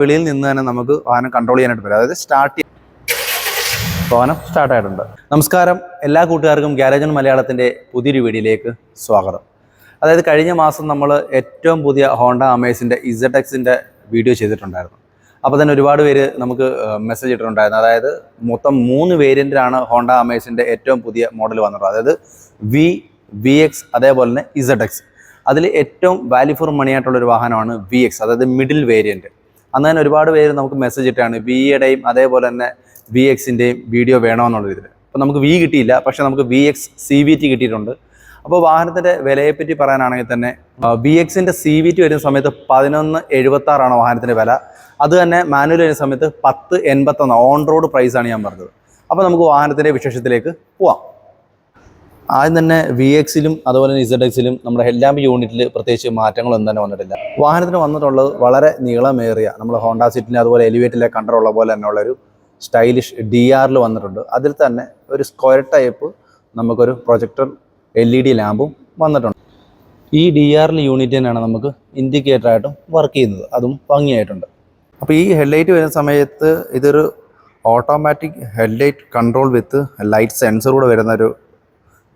വെളിയിൽ നിന്ന് തന്നെ നമുക്ക് വാഹനം കൺട്രോൾ ചെയ്യാനായിട്ട് പറ്റും. അതായത് സ്റ്റാർട്ട് വാഹനം സ്റ്റാർട്ട് ആയിട്ടുണ്ട്. നമസ്കാരം. എല്ലാ കൂട്ടുകാർക്കും ഗ്യാരേജൻ മലയാളത്തിന്റെ പുതിയൊരു വീഡിയോയിലേക്ക് സ്വാഗതം. അതായത് കഴിഞ്ഞ മാസം നമ്മൾ ഏറ്റവും പുതിയ ഹോണ്ട അമേസിന്റെ ഇസഡ് എക്സിന്റെ വീഡിയോ ചെയ്തിട്ടുണ്ടായിരുന്നു. അപ്പോൾ തന്നെ ഒരുപാട് പേര് നമുക്ക് മെസ്സേജ് ഇട്ടിട്ടുണ്ടായിരുന്നു. അതായത് മൊത്തം മൂന്ന് വേരിയന്റിലാണ് ഹോണ്ട അമേസിന്റെ ഏറ്റവും പുതിയ മോഡൽ വന്നിട്ടുള്ളത്. അതായത് വി വി എക്സ് അതേപോലെ തന്നെ ഇസഡ് എക്സ് അതിൽ ഏറ്റവും വാല്യൂ ഫോർ മണി ആയിട്ടുള്ള ഒരു വാഹനമാണ് വി എക്സ് അതായത് മിഡിൽ വേരിയന്റ് അന്ന് തന്നെ ഒരുപാട് പേര് നമുക്ക് മെസ്സേജ് ഇട്ടാണ് വിയുടെയും അതേപോലെ തന്നെ വി എക്സിന്റെയും വീഡിയോ വേണമെന്നുള്ള ഇതിൽ അപ്പോൾ നമുക്ക് വി കിട്ടിയില്ല പക്ഷേ നമുക്ക് V X C V T കിട്ടിയിട്ടുണ്ട്. അപ്പോൾ വാഹനത്തിന്റെ വിലയെപ്പറ്റി പറയാനാണെങ്കിൽ തന്നെ ബി എക്സിന്റെ സി വി ടി വരുന്ന സമയത്ത് പതിനൊന്ന് എഴുപത്താറാണ് വാഹനത്തിന്റെ വില. അത് തന്നെ മാനുവൽ വരുന്ന സമയത്ത് പത്ത് എൺപത്തൊന്ന് ഓൺ റോഡ് പ്രൈസാണ് ഞാൻ പറഞ്ഞത്. അപ്പോൾ നമുക്ക് വാഹനത്തിന്റെ വിശേഷത്തിലേക്ക് പോവാം. ആദ്യം തന്നെ വി എക്സിലും അതുപോലെ തന്നെ ഇസഡ് എക്സിലും നമ്മുടെ ഹെല്ലാമ്പ് യൂണിറ്റിൽ പ്രത്യേകിച്ച് മാറ്റങ്ങളൊന്നും തന്നെ വന്നിട്ടില്ല. വാഹനത്തിന് വന്നിട്ടുള്ളത് വളരെ നീളമേറിയ നമ്മൾ ഹോണ്ട സിറ്റിന് അതുപോലെ എലിവേറ്റിലെ കണ്ടറുള്ള പോലെ തന്നെ ഒരു സ്റ്റൈലിഷ് ഡി ആറിൽ വന്നിട്ടുണ്ട്. അതിൽ തന്നെ ഒരു സ്ക്വയർ ടൈപ്പ് നമുക്കൊരു പ്രൊജക്ടർ എൽ ഇ ഡി ലാമ്പും വന്നിട്ടുണ്ട്. ഈ ഡി ആറിൽ യൂണിറ്റ് തന്നെയാണ് നമുക്ക് ഇൻഡിക്കേറ്ററായിട്ടും വർക്ക് ചെയ്യുന്നത്. അതും ഭംഗിയായിട്ടുണ്ട്. അപ്പോൾ ഈ ഹെഡ്ലൈറ്റ് വരുന്ന സമയത്ത് ഇതൊരു automatic headlight control with light sensor കൂടെ വരുന്ന ഒരു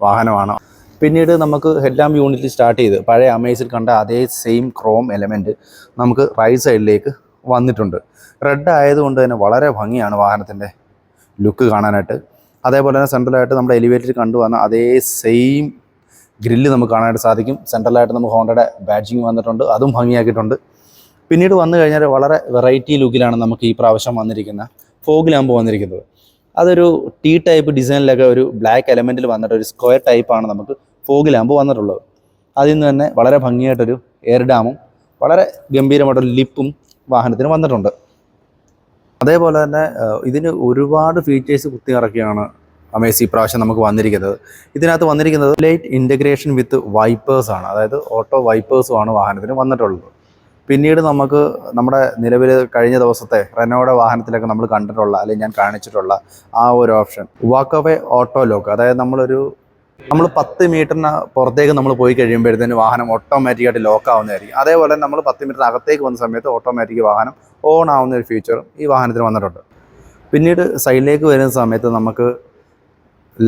വാഹനമാണ്. പിന്നീട് നമുക്ക് ഹെഡ് ഹെഡ്ലാമ്പ് യൂണിറ്റ് സ്റ്റാർട്ട് ചെയ്ത് പഴയ അമേസിൽ കണ്ട അതേ സെയിം ക്രോം എലമെന്റ് നമുക്ക് റൈറ്റ് സൈഡിലേക്ക് വന്നിട്ടുണ്ട്. റെഡ് ആയതുകൊണ്ട് തന്നെ വളരെ ഭംഗിയാണ് വാഹനത്തിന്റെ ലുക്ക് കാണാനായിട്ട്. അതേപോലെ തന്നെ സെൻട്രലായിട്ട് നമ്മുടെ എലിവേറ്ററിൽ കണ്ടുവന്ന അതേ സെയിം ഗ്രില്ല് നമുക്ക് കാണാനായിട്ട് സാധിക്കും. സെൻട്രലായിട്ട് നമുക്ക് ഹോണ്ടയുടെ ബാഡ്ജിങ് വന്നിട്ടുണ്ട്. അതും ഭംഗിയാക്കിയിട്ടുണ്ട്. പിന്നീട് വന്നു കഴിഞ്ഞാൽ വളരെ വെറൈറ്റി ലുക്കിലാണ് നമുക്ക് ഈ പ്രാവശ്യം വന്നിരിക്കുന്ന ഫോഗ് ലാമ്പ് വന്നിരിക്കുന്നത്. അതൊരു ടി ടൈപ്പ് ഡിസൈനിലൊക്കെ ഒരു ബ്ലാക്ക് എലമെന്റിൽ വന്നിട്ട് ഒരു സ്ക്വയർ ടൈപ്പാണ് നമുക്ക് ഫോഗ് ലാമ്പ് വന്നിട്ടുള്ളത്. അതിൽ നിന്ന് തന്നെ വളരെ ഭംഗിയായിട്ടൊരു എയർ ഡാമും വളരെ ഗംഭീരമായിട്ടൊരു ലിപ്പും വാഹനത്തിന് വന്നിട്ടുണ്ട്. അതേപോലെ തന്നെ ഇതിന് ഒരുപാട് ഫീച്ചേഴ്സ് കുത്തിയിറക്കിയാണ് അമേസ് പ്രാവശ്യം നമുക്ക് വന്നിരിക്കുന്നത്. ഇതിനകത്ത് വന്നിരിക്കുന്നത് ലൈറ്റ് ഇന്റഗ്രേഷൻ വിത്ത് വൈപ്പേഴ്സാണ് അതായത് ഓട്ടോ വൈപ്പേഴ്സുമാണ് വാഹനത്തിന് വന്നിട്ടുള്ളത്. പിന്നീട് നമുക്ക് നമ്മുടെ നിലവിൽ കഴിഞ്ഞ ദിവസത്തെ റെനോയുടെ വാഹനത്തിലൊക്കെ നമ്മൾ കണ്ടിട്ടുള്ള അല്ലെങ്കിൽ ഞാൻ കാണിച്ചിട്ടുള്ള ആ ഒരു option. Walk away auto lock. അതായത് നമ്മളൊരു നമ്മൾ പത്ത് മീറ്ററിന് പുറത്തേക്ക് നമ്മൾ പോയി കഴിയുമ്പോഴത്തേന് വാഹനം ഓട്ടോമാറ്റിക്കായിട്ട് ലോക്ക് ആവുന്നതായിരിക്കും. അതേപോലെ നമ്മൾ പത്ത് മീറ്റർ അകത്തേക്ക് വന്ന സമയത്ത് ഓട്ടോമാറ്റിക് വാഹനം ഓൺ ആവുന്ന ഒരു ഫീച്ചറും ഈ വാഹനത്തിന് വന്നിട്ടുണ്ട്. പിന്നീട് സൈഡിലേക്ക് വരുന്ന സമയത്ത് നമുക്ക്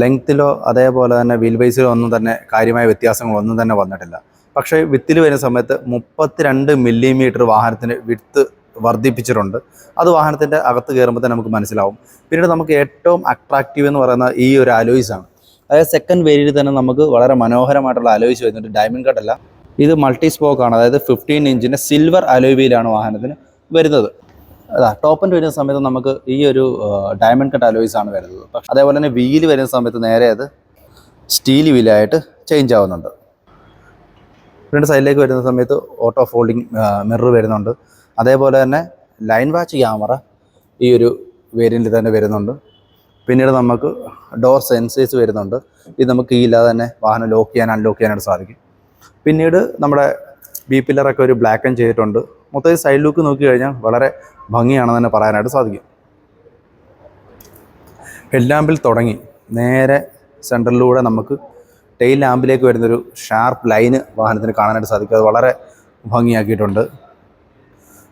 ലെങ്ത്തിലോ അതേപോലെ തന്നെ വീൽ ബേസിലോ ഒന്നും തന്നെ കാര്യമായ വ്യത്യാസങ്ങളൊന്നും തന്നെ വന്നിട്ടില്ല. പക്ഷേ വിത്തിൽ വരുന്ന സമയത്ത് മുപ്പത്തിരണ്ട് മില്ലിമീറ്റർ വാഹനത്തിന് വിത്ത് വർദ്ധിപ്പിച്ചിട്ടുണ്ട്. അത് വാഹനത്തിന്റെ അകത്ത് കയറുമ്പോൾ തന്നെ നമുക്ക് മനസ്സിലാവും. പിന്നീട് നമുക്ക് ഏറ്റവും അട്രാക്റ്റീവ് എന്ന് പറയുന്ന ഈ ഒരു അലോയ്സ് ആണ്. അതായത് സെക്കൻഡ് വേരിയിൽ തന്നെ നമുക്ക് വളരെ മനോഹരമായിട്ടുള്ള അലോയ്സ് വരുന്നുണ്ട്. ഡയമണ്ട് കട്ട് അല്ല. ഇത് മൾട്ടി സ്പോക്ക് ആണ്. അതായത് ഫിഫ്റ്റീൻ ഇഞ്ചിന്റെ സിൽവർ അലോയ് വാഹനത്തിന് വരുന്നത്. അതാ ടോപ്പിന്റെ വരുന്ന സമയത്ത് നമുക്ക് ഈ ഒരു ഡയമണ്ട് കട്ട് അലോയ്സ് ആണ് വരുന്നത്. അതേപോലെ തന്നെ വീൽ വരുന്ന സമയത്ത് നേരെ അത് സ്റ്റീൽ വീലായിട്ട് ചേഞ്ച് ആവുന്നുണ്ട്. രണ്ട് സൈഡിലേക്ക് വരുന്ന സമയത്ത് ഓട്ടോ ഫോൾഡിങ് മിറർ വരുന്നുണ്ട്. അതേപോലെ തന്നെ ലൈൻ വാച്ച് ക്യാമറ ഈ ഒരു വേരിയന്റിൽ തന്നെ വരുന്നുണ്ട്. പിന്നീട് നമുക്ക് ഡോർ സെൻസേഴ്സ് വരുന്നുണ്ട്. ഇത് നമുക്ക് ഈ ഇല്ലാതെ തന്നെ വാഹനം ലോക്ക് ചെയ്യാൻ അൺലോക്ക് ചെയ്യാനായിട്ട് സാധിക്കും. പിന്നീട് നമ്മുടെ ബി പില്ലറൊക്കെ ഒരു ബ്ലാക്ക് ആൻഡ് ചെയ്തിട്ടുണ്ട്. മൊത്തത്തിൽ സൈഡ് ലുക്ക് നോക്കി കഴിഞ്ഞാൽ വളരെ ഭംഗിയാണെന്ന് തന്നെ പറയാനായിട്ട് സാധിക്കും. ഹെഡ് ലാമ്പിൽ തുടങ്ങി. നേരെ സെന്ററിലൂടെ നമുക്ക് ടെയിൽ ലാമ്പിലേക്ക് വരുന്നൊരു ഷാർപ്പ് ലൈന് വാഹനത്തിന് കാണാനായിട്ട് സാധിക്കും. അത് വളരെ ഭംഗിയാക്കിയിട്ടുണ്ട്.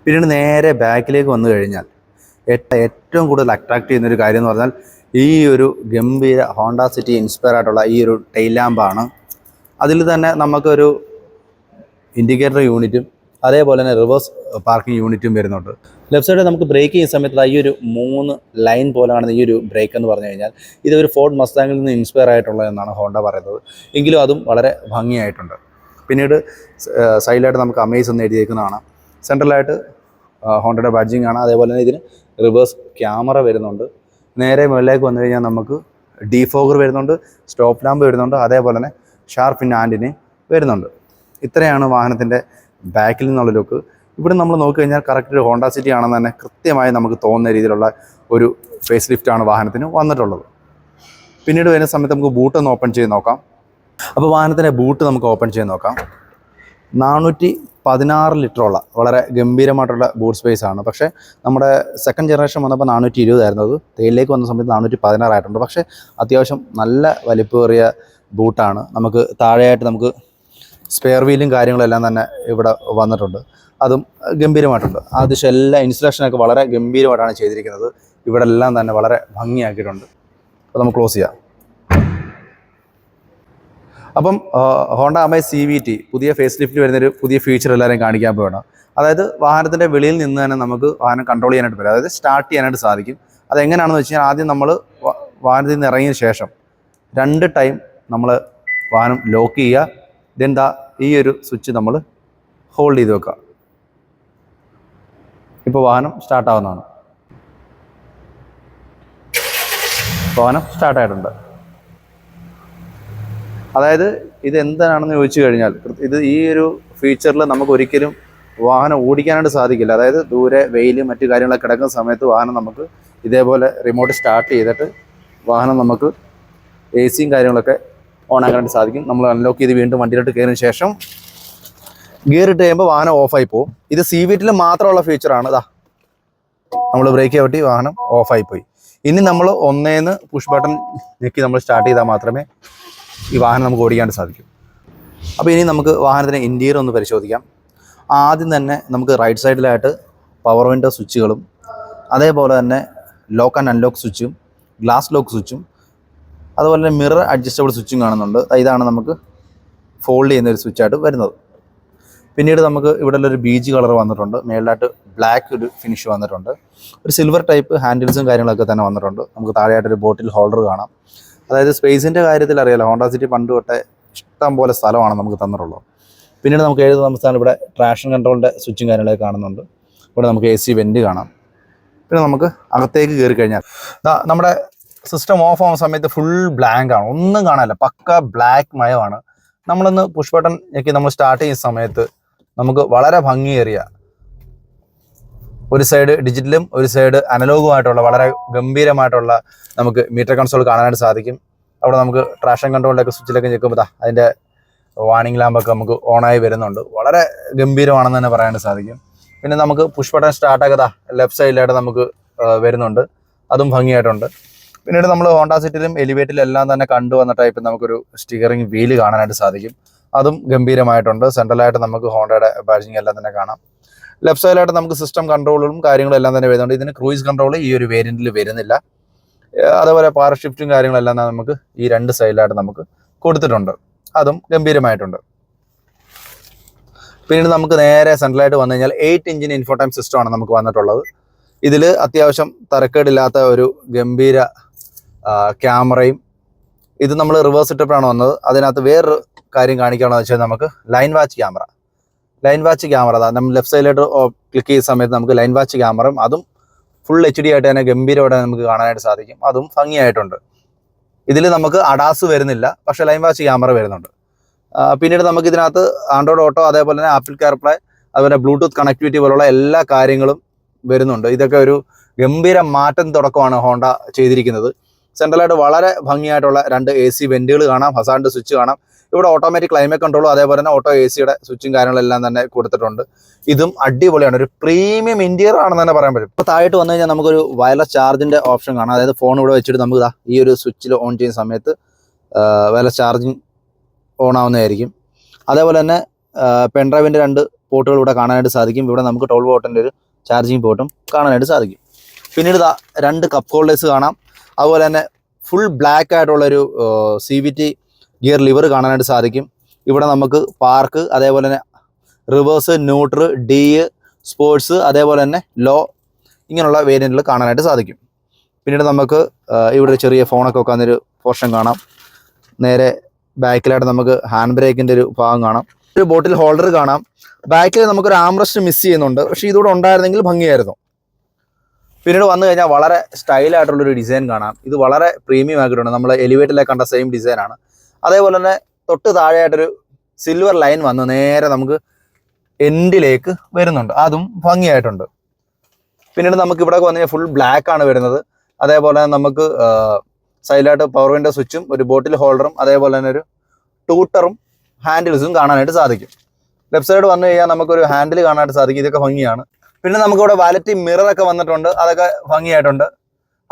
പിന്നീട് നേരെ ബാക്കിലേക്ക് വന്നു കഴിഞ്ഞാൽ ഏറ്റ- ഏറ്റവും കൂടുതൽ അട്രാക്ട് ചെയ്യുന്ന ഒരു കാര്യം എന്ന് പറഞ്ഞാൽ ഈ ഒരു ഗംഭീര ഹോണ്ട സിറ്റി ഇൻസ്പയർ ആയിട്ടുള്ള ഈ ഒരു ടെയിൽ ലാമ്പാണ് അതിൽ തന്നെ നമുക്കൊരു ഇൻഡിക്കേറ്റർ യൂണിറ്റും അതേപോലെ തന്നെ റിവേഴ്സ് പാർക്കിംഗ് യൂണിറ്റും വരുന്നുണ്ട്. ലെഫ്റ്റ് സൈഡ് നമുക്ക് ബ്രേക്ക് ചെയ്യുന്ന സമയത്ത് ഈ ഒരു മൂന്ന് ലൈൻ പോലാണ് ഈ ഒരു ബ്രേക്ക് എന്ന് പറഞ്ഞു കഴിഞ്ഞാൽ. ഇത് ഒരു ഫോർഡ് മസ്താങ്ങിൽ നിന്ന് ഇൻസ്പയർ ആയിട്ടുള്ളതെന്നാണ് ഹോണ്ട പറയുന്നത്. എങ്കിലും അതും വളരെ ഭംഗിയായിട്ടുണ്ട്. പിന്നീട് സൈഡിലായിട്ട് നമുക്ക് അമേസ് എന്ന് എഴുതിയേക്കുന്നതാണ്. സെൻട്രലായിട്ട് ഹോണ്ടയുടെ ബാഡ്ജിങ് ആണ്. അതേപോലെ തന്നെ ഇതിന് റിവേഴ്സ് ക്യാമറ വരുന്നുണ്ട്. നേരെ മുകളിലേക്ക് വന്നു കഴിഞ്ഞാൽ നമുക്ക് ഡീഫോഗർ വരുന്നുണ്ട് സ്റ്റോപ്പ് ലാമ്പ് വരുന്നുണ്ട് അതേപോലെ തന്നെ ഷാർപ്പിൻ ആന്റിന് വരുന്നുണ്ട്. ഇത്രയാണ് വാഹനത്തിന്റെ ബാക്കിൽ നിന്നുള്ള ലുക്ക് ഇവിടെ നമ്മൾ നോക്കി കഴിഞ്ഞാൽ കറക്റ്റ് ഒരു ഹോണ്ട സിറ്റി ആണെന്ന് തന്നെ കൃത്യമായി നമുക്ക് തോന്നുന്ന രീതിയിലുള്ള ഒരു ഫേസ് ആണ് വാഹനത്തിന് വന്നിട്ടുള്ളത്. പിന്നീട് വരുന്ന സമയത്ത് നമുക്ക് ബൂട്ട് ഒന്ന് ഓപ്പൺ ചെയ്ത് നോക്കാം. അപ്പോൾ വാഹനത്തിന്റെ ബൂട്ട് നമുക്ക് ഓപ്പൺ ചെയ്ത് നോക്കാം. നാനൂറ്റി പതിനാറ് ലിറ്ററുള്ള വളരെ ഗംഭീരമായിട്ടുള്ള ബൂട്ട് സ്പേസ് ആണ്. പക്ഷേ നമ്മുടെ സെക്കൻഡ് ജനറേഷൻ വന്നപ്പോൾ നാനൂറ്റി ഇരുപതായിരുന്നത് തേയിലേക്ക് വന്ന സമയത്ത് നാനൂറ്റി പതിനാറായിട്ടുണ്ട് പക്ഷേ അത്യാവശ്യം നല്ല വലിപ്പേറിയ ബൂട്ടാണ് നമുക്ക് താഴെയായിട്ട് നമുക്ക് സ്പെയർ വീലും കാര്യങ്ങളെല്ലാം തന്നെ ഇവിടെ വന്നിട്ടുണ്ട്. അതും ഗംഭീരമായിട്ടുണ്ട്. ആ ദിശ എല്ലാ ഇൻസ്റ്റലേഷനൊക്കെ വളരെ ഗംഭീരമായിട്ടാണ് ചെയ്തിരിക്കുന്നത്. ഇവിടെ എല്ലാം തന്നെ വളരെ ഭംഗിയാക്കിയിട്ടുണ്ട്. അപ്പോൾ നമുക്ക് ക്ലോസ് ചെയ്യാം. അപ്പം Honda Amaze C V T പുതിയ ഫേസ് ലിഫ്റ്റ് വരുന്നൊരു പുതിയ ഫീച്ചർ എല്ലാവരെയും കാണിക്കാൻ പോവാണ്. അതായത് വാഹനത്തിന്റെ വെളിയിൽ നിന്ന് തന്നെ നമുക്ക് വാഹനം കൺട്രോൾ ചെയ്യാനായിട്ട് പറ്റും. അതായത് സ്റ്റാർട്ട് ചെയ്യാനായിട്ട് സാധിക്കും. അതെങ്ങനെയാണെന്ന് വെച്ച് കഴിഞ്ഞാൽ ആദ്യം നമ്മൾ വാഹനത്തിൽ നിന്ന് ഇറങ്ങിയ ശേഷം രണ്ട് ടൈം നമ്മൾ വാഹനം ലോക്ക് ചെയ്യുക. ഇതെന്താ ഈ ഒരു സ്വിച്ച് നമ്മൾ ഹോൾഡ് ചെയ്ത് വെക്കുക. ഇപ്പോൾ വാഹനം സ്റ്റാർട്ട് ആവുന്നതാണ്. വാഹനം സ്റ്റാർട്ടായിട്ടുണ്ട് അതായത് ഇത് എന്താണെന്ന് ചോദിച്ചു കഴിഞ്ഞാൽ ഇത് ഈ ഒരു ഫീച്ചറിൽ നമുക്ക് ഒരിക്കലും വാഹനം ഓടിക്കാനായിട്ട് സാധിക്കില്ല. അതായത് ദൂരെ വെയിൽ മറ്റു കാര്യങ്ങളൊക്കെ കിടക്കുന്ന സമയത്ത് വാഹനം നമുക്ക് ഇതേപോലെ റിമോട്ട് സ്റ്റാർട്ട് ചെയ്തിട്ട് വാഹനം നമുക്ക് എ സിയും കാര്യങ്ങളൊക്കെ ഓൺ ആക്കാനായിട്ട് സാധിക്കും. നമ്മൾ അൺലോക്ക് ചെയ്ത് വീണ്ടും വണ്ടിയിലോട്ട് കയറിയതിന് ശേഷം ഗിയർ ഇട്ട് കഴിയുമ്പോൾ വാഹനം ഓഫായി പോകും ഇത് സി വീറ്റിൽ മാത്രമുള്ള ഫീച്ചറാണ് ഇതാ നമ്മൾ ബ്രേക്ക് ചവിട്ടി വാഹനം ഓഫായി പോയി. ഇനി നമ്മൾ ഒന്നേന്ന് പുഷ് ബട്ടൺ ഞെക്കി നമ്മൾ സ്റ്റാർട്ട് ചെയ്താൽ മാത്രമേ ഈ വാഹനം നമുക്ക് ഓടിക്കാണ്ട് സാധിക്കും. അപ്പോൾ ഇനി നമുക്ക് വാഹനത്തിന്റെ ഇന്റീരിയർ ഒന്ന് പരിശോധിക്കാം. ആദ്യം തന്നെ നമുക്ക് റൈറ്റ് സൈഡിലായിട്ട് പവർ വിൻഡോ സ്വിച്ചുകളും അതേപോലെ തന്നെ ലോക്ക് ആൻഡ് അൺലോക്ക് സ്വിച്ചും ഗ്ലാസ് ലോക്ക് സ്വിച്ചും അതുപോലെ തന്നെ മിറർ അഡ്ജസ്റ്റബിൾ സ്വിച്ചും കാണുന്നുണ്ട്. ഇതാണ് നമുക്ക് ഫോൾഡ് ചെയ്യുന്ന ഒരു സ്വിച്ചായിട്ട് വരുന്നത്. പിന്നീട് നമുക്ക് ഇവിടെ ഒരു ബീജ് കളർ വന്നിട്ടുണ്ട്. മേളിലായിട്ട് ബ്ലാക്ക് ഒരു ഫിനിഷ് വന്നിട്ടുണ്ട്. ഒരു സിൽവർ ടൈപ്പ് ഹാൻഡിൽസും കാര്യങ്ങളൊക്കെ തന്നെ വന്നിട്ടുണ്ട്. നമുക്ക് താഴെയായിട്ടൊരു ബോട്ടിൽ ഹോൾഡർ കാണാം. അതായത് സ്പേസിന്റെ കാര്യത്തിൽ അറിയാലോ ഹോണ്ട സിറ്റി പണ്ട് തൊട്ടേ ഇഷ്ടം പോലെ സ്ഥലമാണ് നമുക്ക് തന്നിട്ടുള്ളത്. പിന്നീട് നമുക്ക് ഏഴ് സംസ്ഥാനം ഇവിടെ ട്രാക്ഷൻ കൺട്രോളിന്റെ സ്വിച്ചും കാര്യങ്ങളൊക്കെ കാണുന്നുണ്ട്. ഇവിടെ നമുക്ക് എ സി വെന്റ് കാണാം. പിന്നെ നമുക്ക് അകത്തേക്ക് കയറി കഴിഞ്ഞാൽ നമ്മുടെ സിസ്റ്റം ഓഫ് ആവുന്ന സമയത്ത് ഫുൾ ബ്ലാങ്ക് ആണ്. ഒന്നും കാണാനില്ല. പക്ക ബ്ലാക്ക് മയമാണ്. നമ്മളൊന്ന് പുഷ് ബട്ടൺ ഞെക്കി നമ്മൾ സ്റ്റാർട്ട് ചെയ്യുന്ന സമയത്ത് നമുക്ക് വളരെ ഭംഗിയേറിയ ഒരു സൈഡ് ഡിജിറ്റലും ഒരു സൈഡ് അനലോഗുമായിട്ടുള്ള വളരെ ഗംഭീരമായിട്ടുള്ള നമുക്ക് മീറ്റർ കൺസോൾ കാണാനായിട്ട് സാധിക്കും. അവിടെ നമുക്ക് ട്രാക്ഷൻ കൺട്രോളിലൊക്കെ സ്വിച്ചിലൊക്കെ ഞെക്കുമ്പോൾ അതിന്റെ വാണിംഗ് ലാമ്പൊക്കെ നമുക്ക് ഓണായി വരുന്നുണ്ട്. വളരെ ഗംഭീരമാണെന്ന് തന്നെ പറയാനായിട്ട് സാധിക്കും. പിന്നെ നമുക്ക് പുഷ് ബട്ടൺ സ്റ്റാർട്ടാക്കതാ ലെഫ്റ്റ് സൈഡിലായിട്ട് നമുക്ക് വരുന്നുണ്ട്. അതും ഭംഗിയായിട്ടുണ്ട്. പിന്നീട് നമ്മൾ ഹോണ്ട സിറ്റിലും എലിവേറ്റിലും എല്ലാം തന്നെ കണ്ടുവന്ന ടൈപ്പ് നമുക്കൊരു സ്റ്റിയറിംഗ് വീൽ കാണാനായിട്ട് സാധിക്കും. അതും ഗംഭീരമായിട്ടുണ്ട്. സെൻട്രലായിട്ട് നമുക്ക് ഹോണ്ടയുടെ ബാജിങ് എല്ലാം തന്നെ കാണാം. ലെഫ്റ്റ് സൈഡിലായിട്ട് നമുക്ക് സിസ്റ്റം കൺട്രോളും കാര്യങ്ങളും എല്ലാം തന്നെ വരുന്നുണ്ട്. ഇതിന് ക്രൂയിസ് കൺട്രോൾ ഈ ഒരു വേരിയന്റിൽ വരുന്നില്ല. അതേപോലെ പവർ ഷിഫ്റ്റും കാര്യങ്ങളെല്ലാം നമുക്ക് ഈ രണ്ട് സൈഡിലായിട്ട് നമുക്ക് കൊടുത്തിട്ടുണ്ട്. അതും ഗംഭീരമായിട്ടുണ്ട്. പിന്നീട് നമുക്ക് നേരെ സെൻട്രലായിട്ട് വന്നു കഴിഞ്ഞാൽ എയ്റ്റ് ഇഞ്ചിൻ ഇൻഫോടൈം സിസ്റ്റമാണ് നമുക്ക് വന്നിട്ടുള്ളത്. ഇതിൽ അത്യാവശ്യം തരക്കേടില്ലാത്ത ഒരു ഗംഭീര ക്യാമറയും ഇത് നമ്മൾ റിവേഴ്സ് ഇട്ടപ്പോഴാണ് വന്നത്. അതിനകത്ത് വേറൊരു കാര്യം കാണിക്കുകയാണെന്ന് വെച്ചാൽ നമുക്ക് lane watch camera lane watch camera അതാ. നമ്മൾ ലെഫ്റ്റ് സൈഡിലോട്ട് ക്ലിക്ക് ചെയ്യുന്ന സമയത്ത് നമുക്ക് ലൈൻ വാച്ച് ക്യാമറയും അതും ഫുൾ എച്ച് ഡി ആയിട്ട് തന്നെ ഗംഭീരമായിട്ട് നമുക്ക് കാണാനായിട്ട് സാധിക്കും. അതും ഭംഗിയായിട്ടുണ്ട്. ഇതിൽ നമുക്ക് അഡാസ് വരുന്നില്ല പക്ഷേ ലൈൻ വാച്ച് ക്യാമറ വരുന്നുണ്ട്. പിന്നീട് നമുക്ക് ഇതിനകത്ത് ആൻഡ്രോയിഡ് ഓട്ടോ അതേപോലെ തന്നെ ആപ്പിൾ കാർപ്ലേ അതുപോലെ ബ്ലൂടൂത്ത് കണക്ടിവിറ്റി പോലുള്ള എല്ലാ കാര്യങ്ങളും വരുന്നുണ്ട്. ഇതൊക്കെ ഒരു ഗംഭീര മാറ്റം തുടക്കമാണ് ഹോണ്ട ചെയ്തിരിക്കുന്നത്. സെൻട്രലായിട്ട് വളരെ ഭംഗിയായിട്ടുള്ള രണ്ട് എ സി വെന്റുകൾ കാണാം ഹസാൻഡ് സ്വിച്ച് കാണാം. ഇവിടെ ഓട്ടോമാറ്റിക് ക്ലൈമറ്റ് കൺട്രോളും അതേപോലെ തന്നെ ഓട്ടോ എ സിയുടെ സ്വിച്ചും കാര്യങ്ങളെല്ലാം തന്നെ കൊടുത്തിട്ടുണ്ട്. ഇതും അടിപൊളിയാണ്. ഒരു പ്രീമിയം ഇന്റീരിയർ ആണെന്ന് തന്നെ പറയാൻ പറ്റും. ഇപ്പോൾ താഴോട്ട് വന്നു കഴിഞ്ഞാൽ നമുക്കൊരു വയർലെസ് ചാർജിന്റെ ഓപ്ഷൻ കാണാം. അതായത് ഫോൺ ഇവിടെ വെച്ചിട്ട് നമുക്ക് ഈ ഒരു സ്വിച്ചിൽ ഓൺ ചെയ്യുന്ന സമയത്ത് വയർലെസ് ചാർജിങ് ഓൺ ആവുന്നതായിരിക്കും. അതേപോലെ തന്നെ പെൻഡ്രൈവിന്റെ രണ്ട് പോർട്ടുകൾ ഇവിടെ കാണാനായിട്ട് സാധിക്കും. ഇവിടെ നമുക്ക് ട്വൽവ് വോട്ടിന്റെ ഒരു ചാർജിങ് പോർട്ടും കാണാനായിട്ട് സാധിക്കും. പിന്നീട് രണ്ട് കപ്പ് ഹോൾഡേഴ്സ് കാണാം. അതുപോലെ തന്നെ ഫുൾ ബ്ലാക്ക് ആയിട്ടുള്ളൊരു C V T gear lever കാണാനായിട്ട് സാധിക്കും. ഇവിടെ നമുക്ക് പാർക്ക് അതേപോലെ തന്നെ റിവേഴ്സ് ന്യൂട്രൽ ഡി സ്പോർട്സ് അതേപോലെ തന്നെ ലോ ഇങ്ങനെയുള്ള വേരിയന്റിൽ കാണാനായിട്ട് സാധിക്കും. പിന്നീട് നമുക്ക് ഇവിടെ ചെറിയ ഫോണൊക്കെ വെക്കാവുന്നൊരു പോർഷൻ കാണാം. നേരെ ബാക്കിലായിട്ട് നമുക്ക് ഹാൻഡ് ബ്രേക്കിന്റെ ഒരു ഭാഗം കാണാം. ഒരു ബോട്ടിൽ ഹോൾഡർ കാണാം. ബാക്കിൽ നമുക്കൊരു ആംറസ്റ്റ് മിസ് ചെയ്യുന്നുണ്ട്. പക്ഷേ ഇതുകൂടെ ഉണ്ടായിരുന്നെങ്കിൽ ഭംഗിയായിരുന്നു. പിന്നീട് വന്നു കഴിഞ്ഞാൽ വളരെ സ്റ്റൈലായിട്ടുള്ളൊരു ഡിസൈൻ കാണാം. ഇത് വളരെ പ്രീമിയം ആക്കിയിട്ടുണ്ട്. നമ്മൾ എലിവേറ്ററിലെ കണ്ട സെയിം ഡിസൈനാണ് അതേപോലെ തന്നെ തൊട്ട് താഴെയായിട്ടൊരു സിൽവർ ലൈൻ വന്ന് നേരെ നമുക്ക് എൻഡിലേക്ക് വരുന്നുണ്ട്. അതും ഭംഗിയായിട്ടുണ്ട്. പിന്നീട് നമുക്ക് ഇവിടെ വന്നു കഴിഞ്ഞാൽ ഫുൾ ബ്ലാക്ക് ആണ് വരുന്നത്. അതേപോലെ നമുക്ക് സൈഡിലായിട്ട് പവർ വിൻഡോ സ്വിച്ചും ഒരു ബോട്ടിൽ ഹോൾഡറും അതേപോലെ തന്നെ ഒരു ടൂട്ടറും ഹാൻഡിൽസും കാണാനായിട്ട് സാധിക്കും. ലെഫ്റ്റ് സൈഡ് വന്നു കഴിഞ്ഞാൽ നമുക്കൊരു ഹാൻഡിൽ കാണാനായിട്ട് സാധിക്കും. ഇതൊക്കെ ഭംഗിയാണ്. പിന്നെ നമുക്കിവിടെ വാലറ്റി മിറർ ഒക്കെ വന്നിട്ടുണ്ട്. അതൊക്കെ ഭംഗിയായിട്ടുണ്ട്.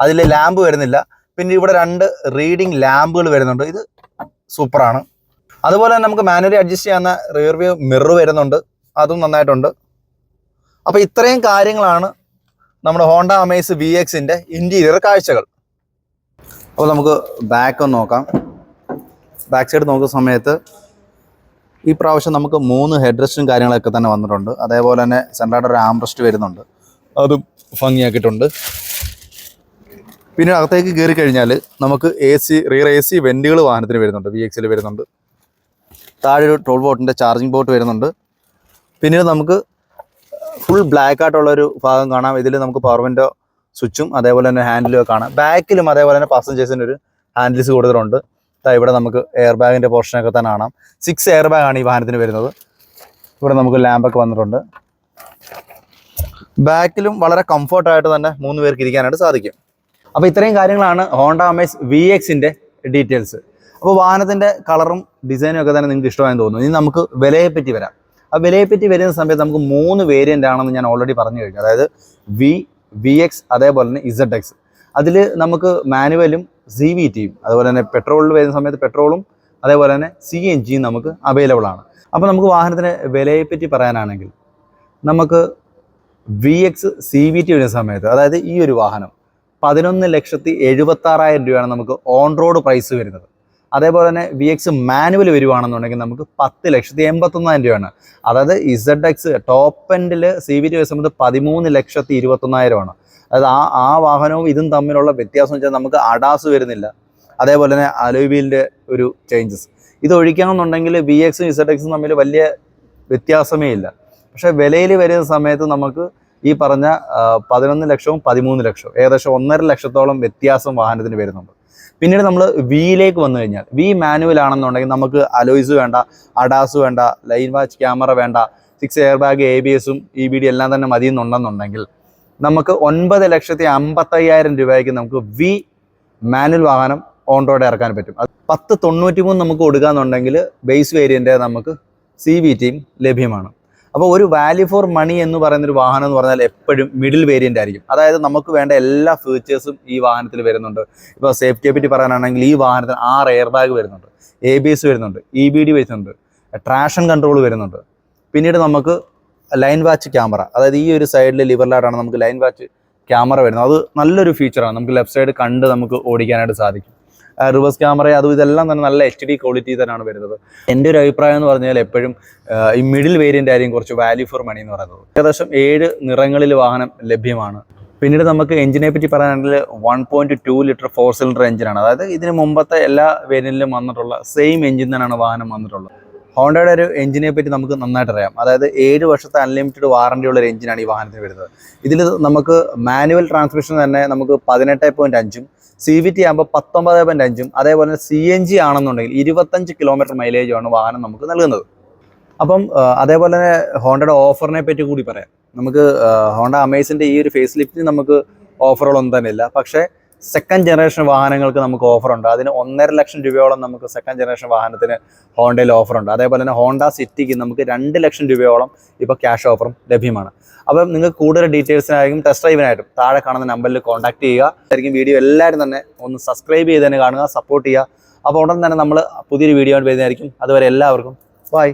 അതിൽ ലാമ്പ് വരുന്നില്ല. പിന്നെ ഇവിടെ രണ്ട് റീഡിംഗ് ലാമ്പുകൾ വരുന്നുണ്ട്. ഇത് സൂപ്പറാണ്. അതുപോലെ തന്നെ നമുക്ക് മാനുവലി അഡ്ജസ്റ്റ് ചെയ്യാവുന്ന റിയർ വ്യൂ മിറർ വരുന്നുണ്ട്. അതും നന്നായിട്ടുണ്ട്. അപ്പോൾ ഇത്രയും കാര്യങ്ങളാണ് നമ്മുടെ ഹോണ്ട അമേസ് വി എക്സിന്റെ ഇന്റീരിയർ കാഴ്ചകൾ. അപ്പോൾ നമുക്ക് ബാക്ക് ഒന്ന് നോക്കാം. ബാക്ക് സൈഡ് നോക്കുന്ന സമയത്ത് ഈ പ്രാവശ്യം നമുക്ക് മൂന്ന് ഹെഡ് റെസ്റ്റും കാര്യങ്ങളൊക്കെ തന്നെ വന്നിട്ടുണ്ട്. അതേപോലെ തന്നെ സെൻട്രായിട്ട് ഒരു ആം റെസ്റ്റ് വരുന്നുണ്ട്. അതും ഭംഗിയാക്കിയിട്ടുണ്ട്. പിന്നെ അകത്തേക്ക് കയറി കഴിഞ്ഞാൽ നമുക്ക് A C rear A C വെന്റുകൾ വാഹനത്തിന് വരുന്നുണ്ട്. വി എക്സിൽ വരുന്നുണ്ട്. താഴെ ഒരു ടോൾ ബോട്ടിന്റെ ചാർജിങ് ബോട്ട് വരുന്നുണ്ട്. പിന്നീട് നമുക്ക് ഫുൾ ബ്ലാക്ക് ആയിട്ടുള്ളൊരു ഭാഗം കാണാം. ഇതിൽ നമുക്ക് പവർ വിൻഡോ സ്വിച്ചും അതേപോലെ തന്നെ ഹാൻഡിലും കാണാം. ബാക്കിലും അതേപോലെ തന്നെ പാസഞ്ചേഴ്സിന് ഒരു ഹാൻഡിൽസ് കൊടുത്തിട്ടുണ്ട് ദാ ഇവിടെ നമുക്ക് എയർ ബാഗിന്റെ പോർഷനൊക്കെ തന്നെ കാണാം. സിക്സ് എയർ ബാഗ് ആണ് ഈ വാഹനത്തിന് വരുന്നത്. ഇവിടെ നമുക്ക് ലാമ്പൊക്കെ വന്നിട്ടുണ്ട്. ബാക്കിലും വളരെ കംഫർട്ടായിട്ട് തന്നെ മൂന്ന് പേർക്ക് ഇരിക്കാനായിട്ട് സാധിക്കും. അപ്പോൾ ഇത്രയും കാര്യങ്ങളാണ് ഹോണ്ട അമേസ് വി എക്സിന്റെ ഡീറ്റെയിൽസ് അപ്പോൾ വാഹനത്തിന്റെ കളറും ഡിസൈനും ഒക്കെ തന്നെ നിങ്ങൾക്ക് ഇഷ്ടമായെന്ന് തോന്നുന്നു. ഇനി നമുക്ക് വിലയെപ്പറ്റി വരാം. ആ വിലയെപ്പറ്റി വരുന്ന സമയത്ത് നമുക്ക് മൂന്ന് വേരിയന്റ് ആണെന്ന് ഞാൻ ഓൾറെഡി പറഞ്ഞു കഴിഞ്ഞു. അതായത് വി വി എക്സ് അതേപോലെ തന്നെ ഇസഡ് എക്സ് അതിൽ നമുക്ക് മാനുവലും സി വി ടിയും അതുപോലെ തന്നെ പെട്രോളിൽ വരുന്ന സമയത്ത് പെട്രോളും അതേപോലെ തന്നെ സി എൻ ജിയും നമുക്ക് അവൈലബിൾ ആണ്. അപ്പോൾ നമുക്ക് വാഹനത്തിന് വിലയെപ്പറ്റി പറയാനാണെങ്കിൽ നമുക്ക് V X C V T വരുന്ന സമയത്ത് അതായത് ഈ ഒരു വാഹനം പതിനൊന്ന് ലക്ഷത്തി എഴുപത്താറായിരം രൂപയാണ് നമുക്ക് ഓൺ റോഡ് പ്രൈസ് വരുന്നത്. അതേപോലെ തന്നെ വി എക്സ് മാനുവൽ വരുവാണെന്നുണ്ടെങ്കിൽ നമുക്ക് പത്ത് ലക്ഷത്തി എൺപത്തൊന്നായിരം രൂപയാണ്. അതായത് ഇസഡ് എക്സ് ടോപ്പ് എൻഡിൽ സി വി ടി വരുന്ന സമയത്ത് പതിമൂന്ന് ലക്ഷത്തി ഇരുപത്തൊന്നായിരമാണ് അതായത് ആ ആ വാഹനവും ഇതും തമ്മിലുള്ള വ്യത്യാസം വെച്ചാൽ നമുക്ക് അഡാസ് വരുന്നില്ല. അതേപോലെ തന്നെ അലോവീലിന്റെ ഒരു ചേഞ്ചസ് ഇത് ഒഴിക്കണമെന്നുണ്ടെങ്കിൽ വി എക്സും ഇസഡ് എക്സും തമ്മിൽ വലിയ വ്യത്യാസമേ ഇല്ല. പക്ഷേ വിലയിൽ വരുന്ന സമയത്ത് നമുക്ക് ഈ പറഞ്ഞ പതിനൊന്ന് ലക്ഷവും പതിമൂന്ന് ലക്ഷവും ഏകദേശം ഒന്നര ലക്ഷത്തോളം വ്യത്യാസം വാഹനത്തിന് വരുന്നുണ്ട്. പിന്നീട് നമ്മൾ വിയിലേക്ക് വന്നു കഴിഞ്ഞാൽ വി മാനുവൽ ആണെന്നുണ്ടെങ്കിൽ നമുക്ക് അലോയ്സ് വേണ്ട അഡാസ് വേണ്ട ലൈൻ വാച്ച് ക്യാമറ വേണ്ട six air bag A B എസും ഇ ബി ഡി എല്ലാം തന്നെ മതിയെന്നുണ്ടെന്നുണ്ടെങ്കിൽ നമുക്ക് ഒൻപത് ലക്ഷത്തി അമ്പത്തയ്യായിരം രൂപയ്ക്ക് നമുക്ക് വി മാനുവൽ വാഹനം ഓൺ റോഡ് ഇറക്കാൻ പറ്റും. അത് പത്ത് തൊണ്ണൂറ്റി മൂന്ന് നമുക്ക് കൊടുക്കാന്നുണ്ടെങ്കിൽ ബേസ് വേരിയന്റ് നമുക്ക് സി വി ടിയും ലഭ്യമാണ്. അപ്പോൾ ഒരു വാല്യൂ ഫോർ മണി എന്ന് പറയുന്നൊരു വാഹനം എന്ന് പറഞ്ഞാൽ എപ്പോഴും മിഡിൽ വേരിയന്റ് ആയിരിക്കും. അതായത് നമുക്ക് വേണ്ട എല്ലാ ഫീച്ചേഴ്സും ഈ വാഹനത്തിൽ വരുന്നുണ്ട്. ഇപ്പോൾ സേഫ്റ്റിയെ പറ്റി പറയാനാണെങ്കിൽ ഈ വാഹനത്തിന് ആറ് എയർ ബാഗ് വരുന്നുണ്ട്. എ ബി എസ് വരുന്നുണ്ട്. ഇ ബി ഡി വരുന്നുണ്ട്. ട്രാഷൻ കൺട്രോൾ വരുന്നുണ്ട്. പിന്നീട് നമുക്ക് ലൈൻ വാച്ച് ക്യാമറ. അതായത് ഈ ഒരു സൈഡിൽ ലിവറിലായിട്ടാണ് നമുക്ക് ലൈൻ വാച്ച് ക്യാമറ വരുന്നത്. അത് നല്ലൊരു ഫീച്ചറാണ് നമുക്ക് ലെഫ്റ്റ് സൈഡ് കണ്ട് നമുക്ക് ഓടിക്കാനായിട്ട് സാധിക്കും. റിവേഴ്സ് ക്യാമറ അതും ഇതെല്ലാം തന്നെ നല്ല എച്ച് ഡി ക്വാളിറ്റി തന്നെയാണ് വരുന്നത്. എന്റെ ഒരു അഭിപ്രായം എന്ന് പറഞ്ഞാൽ എപ്പോഴും ഈ മിഡിൽ വേരിയന്റ് ആയിരിക്കും കുറച്ച് വാല്യൂ ഫോർ മണി എന്ന് പറയുന്നത്. ഏകദേശം ഏഴ് നിറങ്ങളിൽ വാഹനം ലഭ്യമാണ്. പിന്നീട് നമുക്ക് എഞ്ചിനെ പറ്റി പറയുകയാണെങ്കിൽ one point two litre four cylinder എഞ്ചിനാണ് അതായത് ഇതിന് മുമ്പത്തെ എല്ലാ വേരിയന്റിലും വന്നിട്ടുള്ള സെയിം എഞ്ചിൻ തന്നെയാണ് വാഹനം വന്നിട്ടുള്ളത്. ഹോണ്ടയുടെ ഒരു എഞ്ചിനെ പറ്റി നമുക്ക് നന്നായിട്ട് അറിയാം. അതായത് ഏഴ് വർഷത്തെ അൺലിമിറ്റഡ് വാറണ്ടി ഉള്ള ഒരു എഞ്ചിനാണ് ഈ വാഹനത്തിന് വരുന്നത്. ഇതിൽ നമുക്ക് മാനുവൽ ട്രാൻസ്മിഷൻ തന്നെ നമുക്ക് പതിനെട്ട് പോയിന്റ് അഞ്ചും സി വി ടി ആകുമ്പോൾ പത്തൊമ്പത് പോയിന്റ് അഞ്ചും അതേപോലെ തന്നെ സി എൻ ജി ആണെന്നുണ്ടെങ്കിൽ ഇരുപത്തഞ്ച് കിലോമീറ്റർ മൈലേജുമാണ് വാഹനം നമുക്ക് നൽകുന്നത്. അപ്പം അതേപോലെ തന്നെ ഹോണ്ടയുടെ ഓഫറിനെ പറ്റി കൂടി പറയാം. നമുക്ക് ഹോണ്ട അമേസിന്റെ ഈ ഒരു ഫേസ് ലിഫ്റ്റിന് നമുക്ക് ഓഫറുകളൊന്നും തന്നെ ഇല്ല. പക്ഷേ സെക്കൻഡ് ജനറേഷൻ വാഹനങ്ങൾക്ക് നമുക്ക് ഓഫറുണ്ട് അതിന് ഒന്നര ലക്ഷം രൂപയോളം നമുക്ക് സെക്കൻഡ് ജനറേഷൻ വാഹനത്തിന് ഹോണ്ടയിൽ ഓഫറുണ്ട് അതേപോലെ തന്നെ ഹോണ്ട സിറ്റിക്ക് നമുക്ക് രണ്ട് ലക്ഷം രൂപയോളം ഇപ്പോൾ ക്യാഷ് ഓഫറും ലഭ്യമാണ്. അപ്പം നിങ്ങൾക്ക് കൂടുതൽ ഡീറ്റെയിൽസിനായിരിക്കും ടെസ്റ്റ് ഡ്രൈവിനായിട്ടും താഴെ കാണുന്ന നമ്പറിൽ കോൺടാക്ട് ചെയ്യുക. ആയിരിക്കും വീഡിയോ എല്ലാവരും തന്നെ ഒന്ന് സബ്സ്ക്രൈബ് ചെയ്ത് തന്നെ കാണുക സപ്പോർട്ട് ചെയ്യുക. അപ്പോൾ ഉടൻ തന്നെ നമ്മൾ പുതിയൊരു വീഡിയോ വരുന്നതായിരിക്കും. അതുവരെ എല്ലാവർക്കും ബൈ